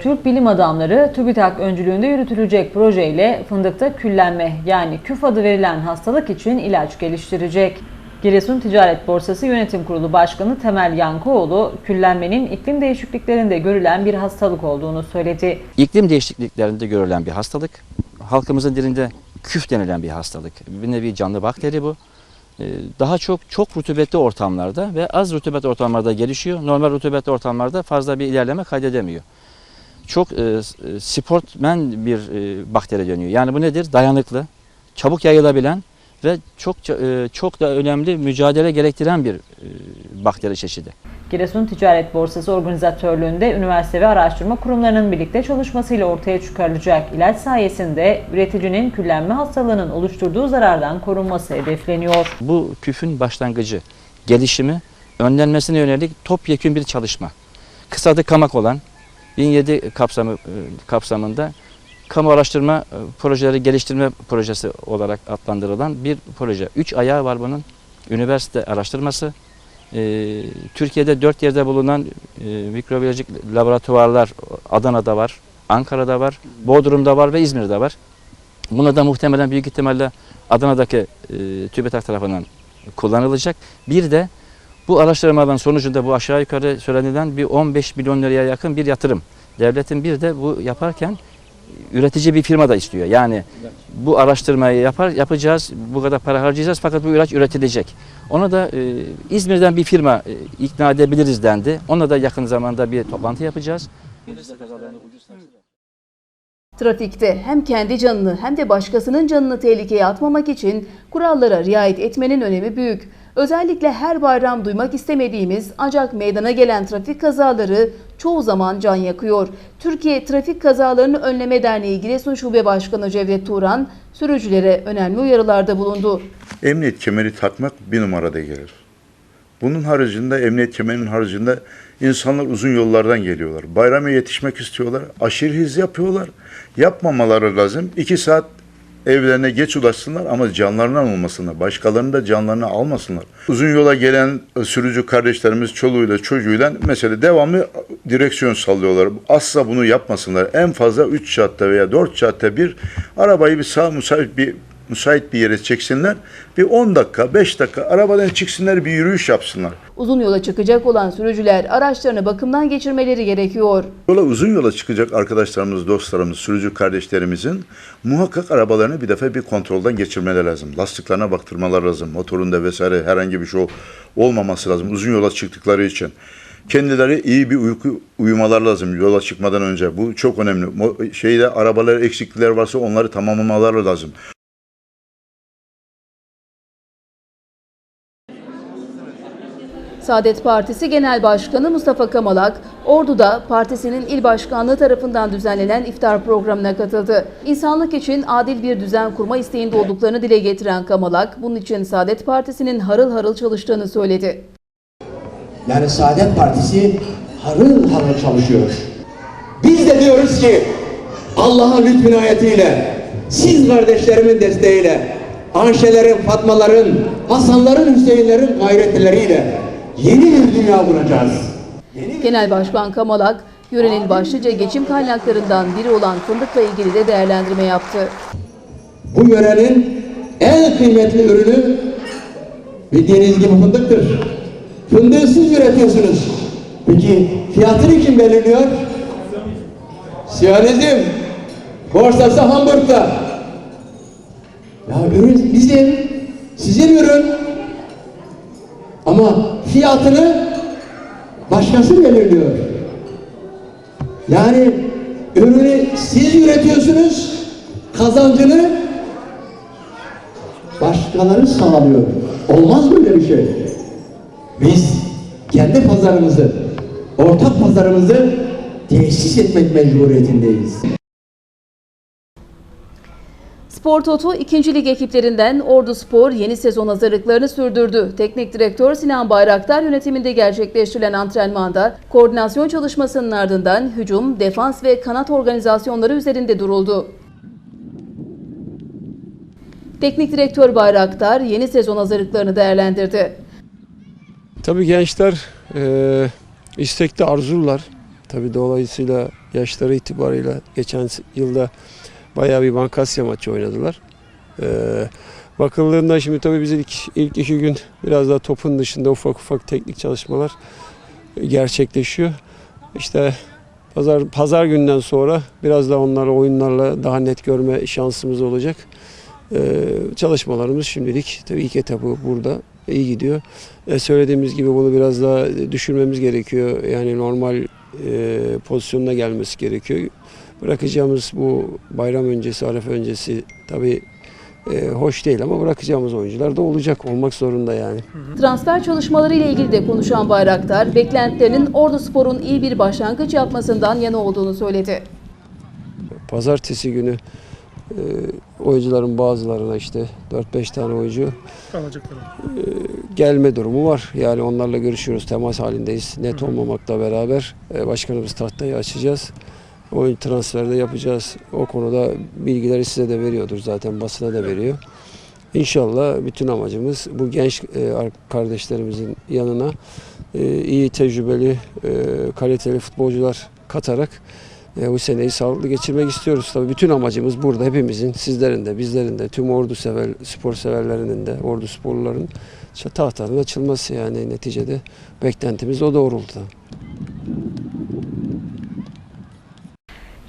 Türk bilim adamları TÜBİTAK öncülüğünde yürütülecek projeyle fındıkta küllenme yani küf adı verilen hastalık için ilaç geliştirecek. Giresun Ticaret Borsası Yönetim Kurulu Başkanı Temel Yankıoğlu, küllenmenin iklim değişikliklerinde görülen bir hastalık olduğunu söyledi. İklim değişikliklerinde görülen bir hastalık. Halkımızın dilinde küf denilen bir hastalık. Bir nevi canlı bakteri bu. Ee, Daha çok çok rutubetli ortamlarda ve az rutubet ortamlarda gelişiyor. Normal rutubetli ortamlarda fazla bir ilerleme kaydedemiyor. Çok e, e, sportmen bir e, bakteri dönüyor. Yani bu nedir? Dayanıklı, çabuk yayılabilen ve çok e, çok da önemli mücadele gerektiren bir e, bakteri çeşidi. Giresun Ticaret Borsası organizatörlüğünde üniversite ve araştırma kurumlarının birlikte çalışmasıyla ortaya çıkarılacak ilaç sayesinde üreticinin küllenme hastalığının oluşturduğu zarardan korunması hedefleniyor. Bu küfün başlangıcı, gelişimi, önlenmesine yönelik topyekün bir çalışma. Kısa adı KAMAK olan 1007 kapsamı, e, kapsamında kamu araştırma e, projeleri geliştirme projesi olarak adlandırılan bir proje. Üç ayağı var bunun. Üniversite araştırması, e, Türkiye'de dört yerde bulunan e, mikrobiyolojik laboratuvarlar Adana'da var, Ankara'da var, Bodrum'da var ve İzmir'de var. Buna da muhtemelen büyük ihtimalle Adana'daki e, TÜBİTAK tarafından kullanılacak. Bir de bu araştırmaların sonucunda bu aşağı yukarı söylenilen bir 15 milyon liraya yakın bir yatırım. Devletin bir de bu yaparken üretici bir firma da istiyor. Yani bu araştırmayı yapar yapacağız, bu kadar para harcayacağız fakat bu ilaç üretilecek. Ona da e, İzmir'den bir firma e, ikna edebiliriz dendi. Ona da yakın zamanda bir toplantı yapacağız. Trafikte hem kendi canını hem de başkasının canını tehlikeye atmamak için kurallara riayet etmenin önemi büyük. Özellikle her bayram duymak istemediğimiz ancak meydana gelen trafik kazaları çoğu zaman can yakıyor. Türkiye Trafik Kazalarını Önleme Derneği Giresun Şube Başkanı Cevdet Turan sürücülere önemli uyarılarda bulundu. Emniyet kemeri takmak bir numarada gelir. Bunun haricinde, emniyet kemerinin haricinde insanlar uzun yollardan geliyorlar. Bayrama yetişmek istiyorlar. Aşırı hız yapıyorlar. Yapmamaları lazım. İki saat evlerine geç ulaşsınlar ama canlarından olmasınlar. Başkalarının da canlarını almasınlar. Uzun yola gelen e, sürücü kardeşlerimiz çoluğuyla çocuğuyla mesela devamlı direksiyon sallıyorlar. Asla bunu yapmasınlar. En fazla 3 saatte veya 4 saatte bir arabayı bir sağ müsait bir müsait bir yere çeksinler. Bir 10 dakika, 5 dakika arabadan çıksınlar bir yürüyüş yapsınlar. Uzun yola çıkacak olan sürücüler araçlarını bakımdan geçirmeleri gerekiyor. Yola uzun yola çıkacak arkadaşlarımız, dostlarımız, sürücü kardeşlerimizin muhakkak arabalarını bir defa bir kontrolden geçirmeleri lazım. Lastiklerine baktırmaları lazım. Motorunda vesaire herhangi bir şey olmaması lazım. Uzun yola çıktıkları için. Kendileri iyi bir uyku uyumalar lazım yola çıkmadan önce. Bu çok önemli. Şeyde arabalar eksiklikler varsa onları tamamlamaları lazım. Saadet Partisi Genel Başkanı Mustafa Kamalak, Ordu'da partisinin il başkanlığı tarafından düzenlenen iftar programına katıldı. İnsanlık için adil bir düzen kurma isteğinde olduklarını dile getiren Kamalak, bunun için Saadet Partisi'nin harıl harıl çalıştığını söyledi. Yani Saadet Partisi harıl harıl çalışıyor. Biz de diyoruz ki Allah'ın lütfü inayetiyle, siz kardeşlerimin desteğiyle, Ayşelerin, Fatmaların, Hasanların, Hüseyinlerin gayretleriyle yeni bir dünya kuracağız. Genel Başkan Kamalak, yörenin başlıca geçim kaynaklarından biri olan fındıkla ilgili de değerlendirme yaptı. Bu yörenin en kıymetli ürünü bildiğiniz gibi fındıktır. Fındığı siz üretiyorsunuz. Peki fiyatını kim belirliyor? Siyonizm. Borsası Hamburg'da. Ya ürün bizim, sizin ürün. Ama fiyatını başkası belirliyor. Yani ürünü siz üretiyorsunuz, kazancını başkaları sağlıyor. Olmaz böyle bir şey. Biz kendi pazarımızı, ortak pazarımızı tesis etmek mecburiyetindeyiz. Spor Toto 2. Lig ekiplerinden Ordu Spor yeni sezon hazırlıklarını sürdürdü. Teknik direktör Sinan Bayraktar yönetiminde gerçekleştirilen antrenmanda koordinasyon çalışmasının ardından hücum, defans ve kanat organizasyonları üzerinde duruldu. Teknik direktör Bayraktar yeni sezon hazırlıklarını değerlendirdi. Tabii gençler e, istekli arzular. Tabii dolayısıyla yaşları itibarıyla geçen yılda bayağı bir Bankasya maçı oynadılar. Ee, bakıldığında şimdi tabii biz ilk, ilk iki gün biraz daha topun dışında ufak ufak teknik çalışmalar gerçekleşiyor. İşte pazar pazar günden sonra biraz daha onları oyunlarla daha net görme şansımız olacak. Ee, çalışmalarımız şimdilik tabii ilk etabı burada iyi gidiyor. E, söylediğimiz gibi bunu biraz daha düşürmemiz gerekiyor. Yani normal e, pozisyonuna gelmesi gerekiyor. Bırakacağımız bu bayram öncesi, arefe öncesi tabii e, hoş değil ama bırakacağımız oyuncular da olacak, olmak zorunda yani. Transfer çalışmaları ile ilgili de konuşan Bayraktar, beklentilerinin Ordu Spor'un iyi bir başlangıç yapmasından yana olduğunu söyledi. Pazartesi günü e, oyuncuların bazılarına işte 4-5 tane oyuncu Alacaklar. gelme durumu var. Yani onlarla görüşüyoruz, temas halindeyiz. Net olmamakla beraber e, başkanımız tahtayı açacağız. Oyun transferi de yapacağız. O konuda bilgileri size de veriyordur zaten basına da veriyor. İnşallah bütün amacımız bu genç e, ar- kardeşlerimizin yanına e, iyi tecrübeli, e, kaliteli futbolcular katarak bu seneyi sağlıklı geçirmek istiyoruz. Tabii bütün amacımız burada hepimizin, sizlerin de, bizlerin de, tüm ordu sever, spor severlerinin de, ordu sporluların tahtanın açılması yani neticede beklentimiz o doğrultuda.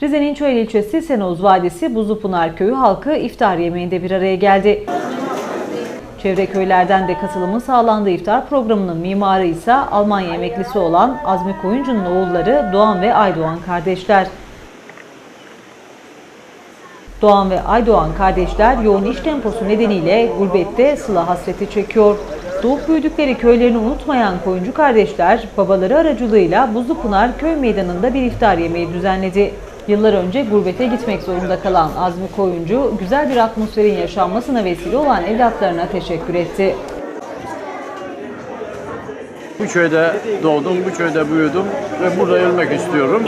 Rize'nin Çöl ilçesi Senoz Vadisi Buzlupınar Köyü halkı iftar yemeğinde bir araya geldi. Çevre köylerden de katılımı sağlandığı iftar programının mimarı ise Almanya emeklisi olan Azmi Koyuncu'nun oğulları Doğan ve Aydoğan kardeşler. Doğan ve Aydoğan kardeşler yoğun iş temposu nedeniyle gurbette sıla hasreti çekiyor. Doğup büyüdükleri köylerini unutmayan koyuncu kardeşler babaları aracılığıyla Buzlupınar köy meydanında bir iftar yemeği düzenledi. Yıllar önce gurbete gitmek zorunda kalan Azmi Koyuncu, güzel bir atmosferin yaşanmasına vesile olan evlatlarına teşekkür etti. Bu köyde doğdum, bu köyde büyüdüm ve burada ölmek istiyorum.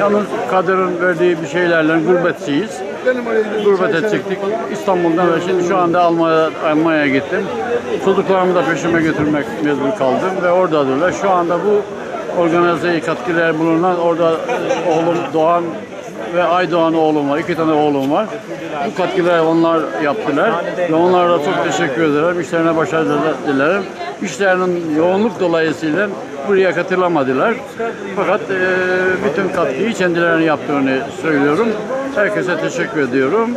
Yalnız kaderin verdiği bir şeylerle gurbetçiyiz. Gurbete çıktık. İstanbul'dan ve şimdi şu anda Almanya, Almanya'ya gittim. Çocuklarımı da peşime götürmek mecbur kaldım ve oradadırlar. Şu anda bu organizeye katkılar bulunan orada e, oğlum Doğan ve Aydoğan oğlum var. İki tane oğlum var. Bu katkıları onlar yaptılar. Ve onlara da çok teşekkür ederim. İşlerine başarılar dilerim. İşlerinin yoğunluk dolayısıyla buraya katılamadılar. Fakat e, bütün katkıyı kendilerine yaptığını söylüyorum. Herkese teşekkür ediyorum.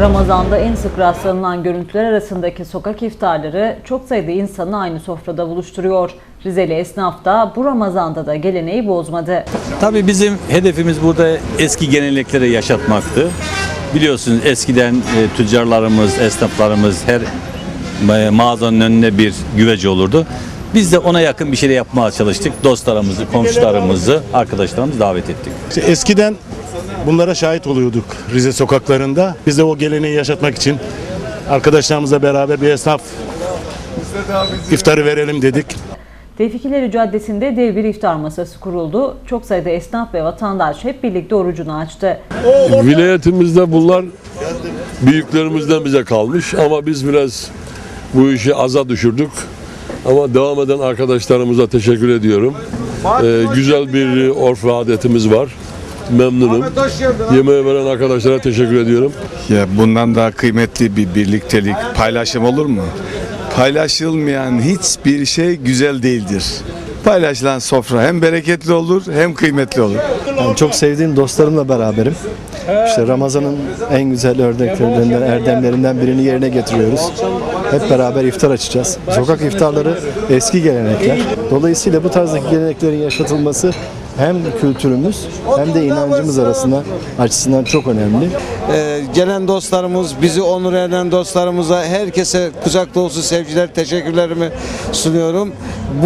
Ramazan'da en sık rastlanılan görüntüler arasındaki sokak iftarları çok sayıda insanı aynı sofrada buluşturuyor. Rizeli esnaf da bu Ramazan'da da geleneği bozmadı. Tabii bizim hedefimiz burada eski gelenekleri yaşatmaktı. Biliyorsunuz eskiden e, tüccarlarımız, esnaflarımız her e, mağazanın önüne bir güveci olurdu. Biz de ona yakın bir şey yapmaya çalıştık. Dostlarımızı, komşularımızı, arkadaşlarımızı davet ettik. Eskiden bunlara şahit oluyorduk Rize sokaklarında. Biz de o geleneği yaşatmak için arkadaşlarımızla beraber bir esnaf iftarı verelim dedik. Tevfikileri Caddesi'nde dev bir iftar masası kuruldu. Çok sayıda esnaf ve vatandaş hep birlikte orucunu açtı. Vilayetimizde bunlar büyüklerimizden bize kalmış ama biz biraz bu işi aza düşürdük. Ama devam eden arkadaşlarımıza teşekkür ediyorum. Ee, güzel bir orf adetimiz var. Memnunum. Yemeği veren arkadaşlara teşekkür ediyorum. Ya bundan daha kıymetli bir birliktelik, paylaşım olur mu? Paylaşılmayan hiçbir şey güzel değildir. Paylaşılan sofra hem bereketli olur hem kıymetli olur. Ben çok sevdiğim dostlarımla beraberim. İşte Ramazan'ın en güzel örneklerinden, erdemlerinden birini yerine getiriyoruz. Hep beraber iftar açacağız. Sokak iftarları eski gelenekler. Dolayısıyla bu tarzdaki geleneklerin yaşatılması hem kültürümüz hem de inancımız arasında açısından çok önemli. Ee, gelen dostlarımız, bizi onur eden dostlarımıza, herkese kucak dolusu sevgiler, teşekkürlerimi sunuyorum.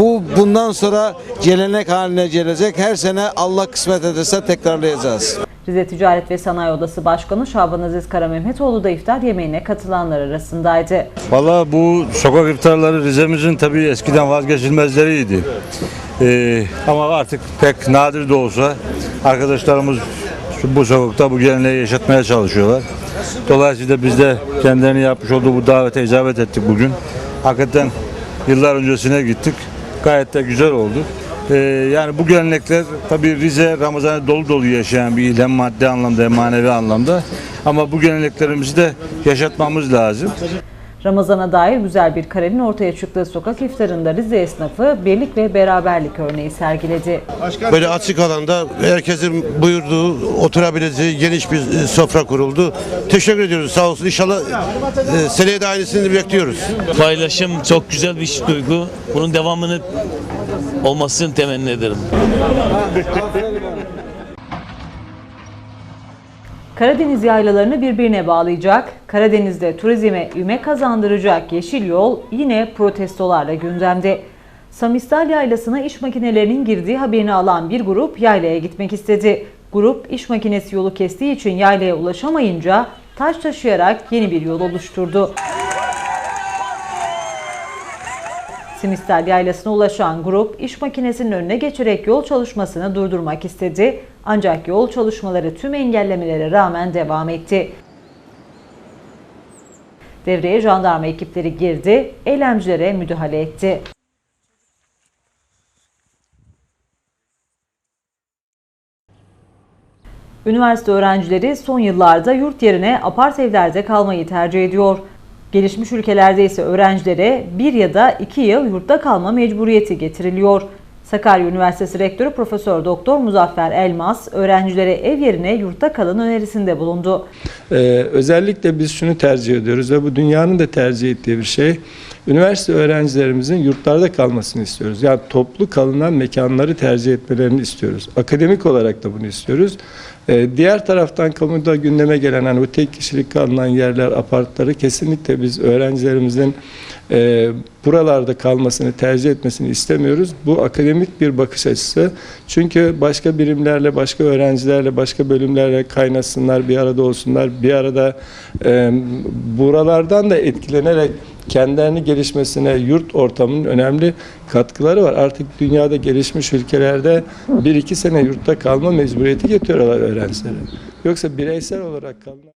Bu bundan sonra gelenek haline gelecek. Her sene Allah kısmet ederse tekrarlayacağız. Rize Ticaret ve Sanayi Odası Başkanı Şaban Aziz Karamehmetoğlu da iftar yemeğine katılanlar arasındaydı. Valla bu sokak iftarları Rize'mizin tabii eskiden vazgeçilmezleriydi. Ee, ama artık pek nadir de olsa arkadaşlarımız bu sokakta bu geleneği yaşatmaya çalışıyorlar. Dolayısıyla biz de kendilerinin yapmış olduğu bu davete icabet ettik bugün. Hakikaten yıllar öncesine gittik. Gayet de güzel oldu. Ee, yani bu gelenekler tabii Rize Ramazan'ı dolu dolu yaşayan bir il maddi anlamda manevi anlamda. Ama bu geleneklerimizi de yaşatmamız lazım. Ramazana dair güzel bir karenin ortaya çıktığı sokak iftarında Rize esnafı birlik ve beraberlik örneği sergiledi. Böyle açık alanda herkesin buyurduğu, oturabileceği geniş bir e, sofra kuruldu. Teşekkür ediyoruz sağ olsun. İnşallah e, seneye de aynısını bekliyoruz. Paylaşım çok güzel bir duygu. Bunun devamını olmasını temenni ederim. Karadeniz yaylalarını birbirine bağlayacak, Karadeniz'de turizme üme kazandıracak Yeşil Yol yine protestolarla gündemde. Samistal Yaylası'na iş makinelerinin girdiği haberini alan bir grup yaylaya gitmek istedi. Grup iş makinesi yolu kestiği için yaylaya ulaşamayınca taş taşıyarak yeni bir yol oluşturdu. Simistal Yaylası'na ulaşan grup iş makinesinin önüne geçerek yol çalışmasını durdurmak istedi. Ancak yol çalışmaları tüm engellemelere rağmen devam etti. Devreye jandarma ekipleri girdi, eylemcilere müdahale etti. Üniversite öğrencileri son yıllarda yurt yerine apart evlerde kalmayı tercih ediyor. Gelişmiş ülkelerde ise öğrencilere bir ya da iki yıl yurtta kalma mecburiyeti getiriliyor. Sakarya Üniversitesi Rektörü Profesör Doktor Muzaffer Elmas öğrencilere ev yerine yurtta kalın önerisinde bulundu. Ee, özellikle biz şunu tercih ediyoruz ve bu dünyanın da tercih ettiği bir şey. Üniversite öğrencilerimizin yurtlarda kalmasını istiyoruz. Yani toplu kalınan mekanları tercih etmelerini istiyoruz. Akademik olarak da bunu istiyoruz. Ee, diğer taraftan kamuda gündeme gelen hani bu tek kişilik kalınan yerler, apartları kesinlikle biz öğrencilerimizin e, buralarda kalmasını tercih etmesini istemiyoruz. Bu akademik bir bakış açısı. Çünkü başka birimlerle, başka öğrencilerle, başka bölümlerle kaynasınlar, bir arada olsunlar, bir arada e, buralardan da etkilenerek kendilerini gelişmesine yurt ortamının önemli katkıları var. Artık dünyada gelişmiş ülkelerde bir iki sene yurtta kalma mecburiyeti getiriyorlar öğrencilere. Yoksa bireysel olarak kalma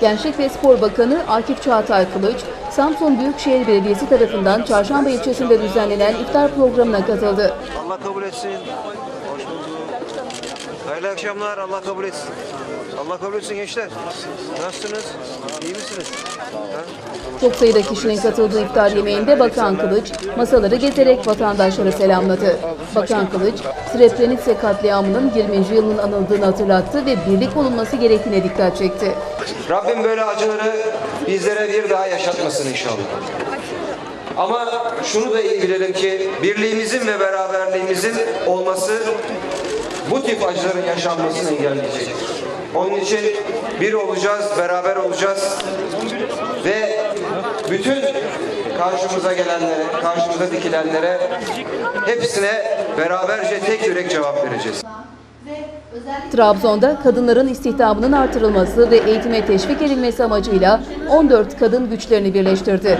Gençlik ve Spor Bakanı Akif Çağatay Kılıç, Samsun Büyükşehir Belediyesi tarafından Çarşamba ilçesinde düzenlenen iftar programına katıldı. Allah kabul etsin. Hoş bulduk. Hayırlı akşamlar. Allah kabul etsin. Allah kabul etsin gençler. Nasılsınız? İyi misiniz? Ha? Çok sayıda kişinin katıldığı iftar yemeğinde Bakan Kılıç, masaları gezerek vatandaşları selamladı. Bakan Kılıç, Srebrenica katliamının 20. yılının anıldığını hatırlattı ve birlik olunması gerektiğine dikkat çekti. Rabbim böyle acıları bizlere bir daha yaşatmasın inşallah. Ama şunu da iyi bilelim ki birliğimizin ve beraberliğimizin olması bu tip acıların yaşanmasını engelleyecektir. Onun için bir olacağız, beraber olacağız ve bütün karşımıza gelenlere, karşımıza dikilenlere hepsine beraberce tek yürek cevap vereceğiz. Trabzon'da kadınların istihdamının artırılması ve eğitime teşvik edilmesi amacıyla 14 kadın güçlerini birleştirdi.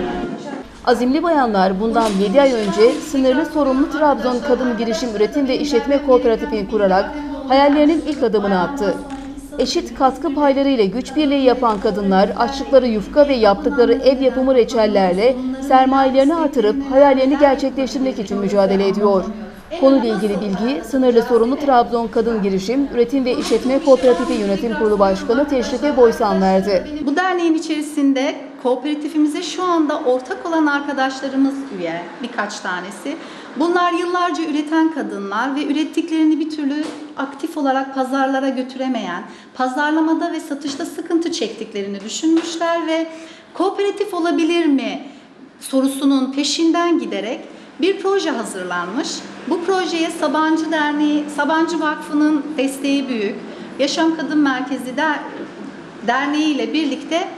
Azimli bayanlar bundan 7 ay önce sınırlı sorumlu Trabzon Kadın Girişim Üretim ve İşletme Kooperatifini kurarak hayallerinin ilk adımını attı. Eşit katkı payları ile güç birliği yapan kadınlar açtıkları yufka ve yaptıkları ev yapımı reçellerle sermayelerini artırıp hayallerini gerçekleştirmek için mücadele ediyor. Konuyla ilgili bilgi Sınırlı Sorumlu Trabzon Kadın Girişim Üretim ve İşletme Kooperatifi Yönetim Kurulu Başkanı Teşrife Boysan verdi. Bu derneğin içerisinde kooperatifimize şu anda ortak olan arkadaşlarımız üye birkaç tanesi. Bunlar yıllarca üreten kadınlar ve ürettiklerini bir türlü aktif olarak pazarlara götüremeyen, pazarlamada ve satışta sıkıntı çektiklerini düşünmüşler ve kooperatif olabilir mi sorusunun peşinden giderek bir proje hazırlanmış. Bu projeye Sabancı Derneği, Sabancı Vakfı'nın desteği büyük. Yaşam Kadın Merkezi der, Derneği ile birlikte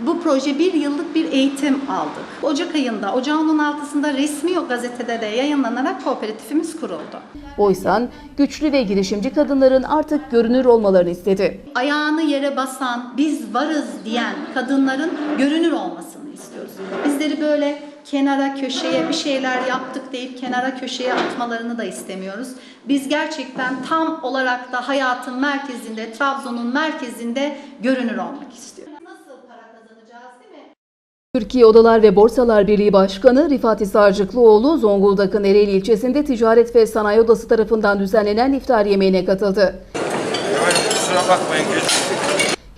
bu proje bir yıllık bir eğitim aldık. Ocak ayında, ocağın 16'sında resmi gazetede de yayınlanarak kooperatifimiz kuruldu. Boysan, güçlü ve girişimci kadınların artık görünür olmalarını istedi. Ayağını yere basan, biz varız diyen kadınların görünür olmasını istiyoruz. Bizleri böyle kenara köşeye bir şeyler yaptık deyip kenara köşeye atmalarını da istemiyoruz. Biz gerçekten tam olarak da hayatın merkezinde, Trabzon'un merkezinde görünür olmak istiyoruz. Türkiye Odalar ve Borsalar Birliği Başkanı Rifat Hisarcıklıoğlu, Zonguldak'ın Ereğli ilçesinde Ticaret ve Sanayi Odası tarafından düzenlenen iftar yemeğine katıldı.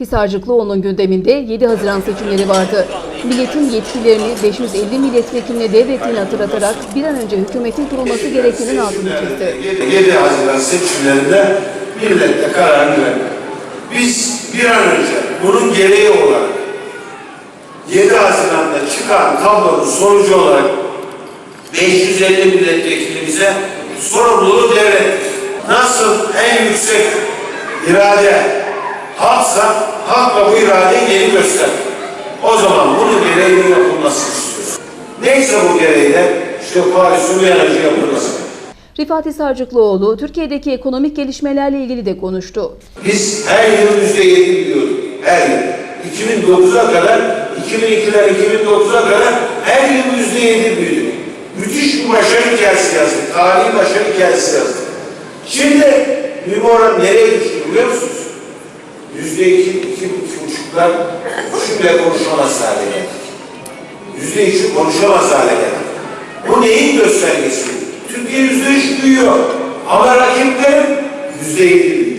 Hisarcıklıoğlu'nun gündeminde 7 Haziran seçimleri vardı. Milletin yetkilerini 550 milletvekiline devrettiğini hatırlatarak bir an önce hükümetin kurulması gerektiğinin altını çizdi. 7 Haziran seçimlerinde millet de kararını verdi. Biz bir an önce bunun gereği olarak 7 Haziran'da çıkan tablonun sonucu olarak 550 milletvekilimize sorumluluğu devrettik. Nasıl en yüksek irade halksa halk da bu iradeyi geri göster. O zaman bunun gereğinin yapılmasını istiyoruz. Neyse bu gereği de işte koalisyon önce yapılması. Rifat Hisarcıklıoğlu, Türkiye'deki ekonomik gelişmelerle ilgili de konuştu. Biz her yıl yüzde yedi biliyorduk. Her yıl. 2009'a kadar, 2002'den 2009'a kadar her yıl yüzde yedi büyüdük. Müthiş bir başarı hikayesi yazdık. Tarihi başarı hikayesi yazdık. Şimdi bir oran nereye düştü biliyor musunuz? Yüzde iki, iki, iki buçuklar şimdi konuşamaz hale geldik. Yüzde iki konuşamaz hale geldik. Bu neyin göstergesi? Türkiye yüzde üç büyüyor. Ama rakiplerim yüzde yedi.